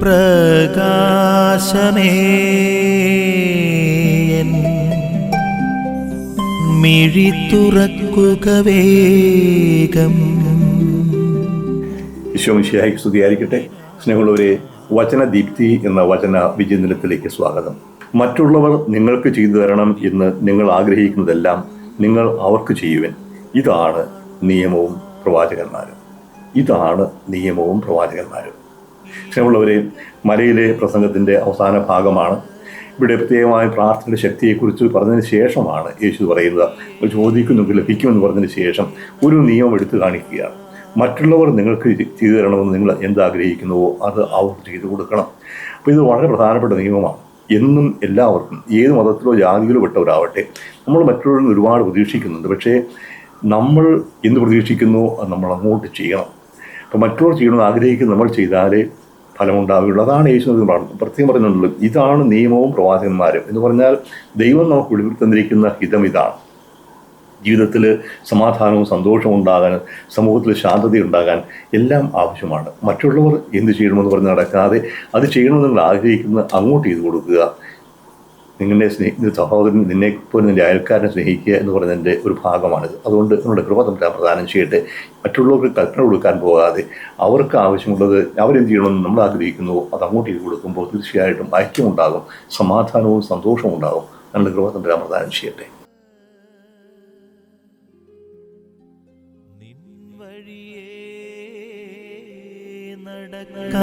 പ്രകാശമേ. മിഴി തുറക്കുക വേഗം. ഈശോമിശിയായി സ്തുതിയായിരിക്കട്ടെ. സ്നേഹമുള്ളവരെ വചനദീപ്തി എന്ന വചന വിചിന്തനത്തിലേക്ക് സ്വാഗതം. മറ്റുള്ളവർ നിങ്ങൾക്ക് ചെയ്തു തരണം എന്ന് നിങ്ങൾ ആഗ്രഹിക്കുന്നതെല്ലാം നിങ്ങൾ അവർക്ക് ചെയ്യുവൻ. ഇതാണ് നിയമവും പ്രവാചകന്മാരും. ഇതാണ് നിയമവും പ്രവാചകന്മാരും. സ്നേഹമുള്ളവരെ മലയിലെ പ്രസംഗത്തിന്റെ അവസാന ഭാഗമാണ്. ഇവിടെ പ്രത്യേകമായ പ്രാർത്ഥനയുടെ ശക്തിയെക്കുറിച്ച് പറഞ്ഞതിന് ശേഷമാണ് യേശു പറയുന്നത്. ചോദിക്കുന്നെങ്കിൽ ലഭിക്കുമെന്ന് പറഞ്ഞതിന് ശേഷം ഒരു നിയമം എടുത്തു കാണിക്കുക മറ്റുള്ളവർ നിങ്ങൾക്ക് ചെയ്തു തരണമെന്ന് നിങ്ങൾ എന്താഗ്രഹിക്കുന്നുവോ അത് അവർ ചെയ്തു കൊടുക്കണം. അപ്പോൾ ഇത് വളരെ പ്രധാനപ്പെട്ട നിയമമാണ്. എന്നും എല്ലാവർക്കും ഏത് മതത്തിലോ ജാതിയിലോ പെട്ടവരാവട്ടെ നമ്മൾ മറ്റുള്ളവരിൽ ഒരുപാട് പ്രതീക്ഷിക്കുന്നുണ്ട്. പക്ഷേ നമ്മൾ എന്ത് പ്രതീക്ഷിക്കുന്നു? അത് നമ്മൾ അങ്ങോട്ട് ചെയ്യണം. അപ്പോൾ മറ്റുള്ളവർ ചെയ്യണമെന്ന് ആഗ്രഹിക്കുന്ന നമ്മൾ ചെയ്താലേ ഫലമുണ്ടാവുകയുള്ളൂ. അതാണ് യേശു പ്രത്യേകം പറയുന്നുണ്ടല്ലോ ഇതാണ് നിയമവും പ്രവാചകന്മാരും. എന്ന് പറഞ്ഞാൽ ദൈവം നമുക്ക് വെളിപ്പെടുത്തി തന്നിരിക്കുന്ന ഹിതം ഇതാണ്. ജീവിതത്തിൽ സമാധാനവും സന്തോഷവും ഉണ്ടാകാൻ സമൂഹത്തിൽ ശാന്തത ഉണ്ടാകാൻ എല്ലാം ആവശ്യമാണ്. മറ്റുള്ളവർ എന്ത് ചെയ്യണമെന്ന് പറഞ്ഞ് നടക്കാതെ അത് ചെയ്യണമെന്ന് നിങ്ങൾ ആഗ്രഹിക്കുന്നത് അങ്ങോട്ട് ചെയ്തു കൊടുക്കുക. നിങ്ങളുടെ സ്നേഹ സഹോദരൻ നിന്നെ പോലും നിന്റെ അയൽക്കാരനെ സ്നേഹിക്കുക എന്ന് പറയുന്നതിന്റെ ഒരു ഭാഗമാണിത്. അതുകൊണ്ട് നിങ്ങളുടെ കൃപ തമ്മിൽ പ്രദാനം ചെയ്യട്ടെ. മറ്റുള്ളവർക്ക് കൽപ്പന കൊടുക്കാൻ പോകാതെ അവർക്ക് ആവശ്യമുള്ളത് അവരെന്ത് ചെയ്യണമെന്ന് നമ്മൾ ആഗ്രഹിക്കുന്നു അത് അങ്ങോട്ട് ചെയ്ത് കൊടുക്കുമ്പോൾ തീർച്ചയായിട്ടും ഐക്യമുണ്ടാകും സമാധാനവും സന്തോഷവും ഉണ്ടാകും. നിങ്ങളുടെ കൃപ തമ്മിൽ പ്രദാനം ചെയ്യട്ടെ. നടക്ക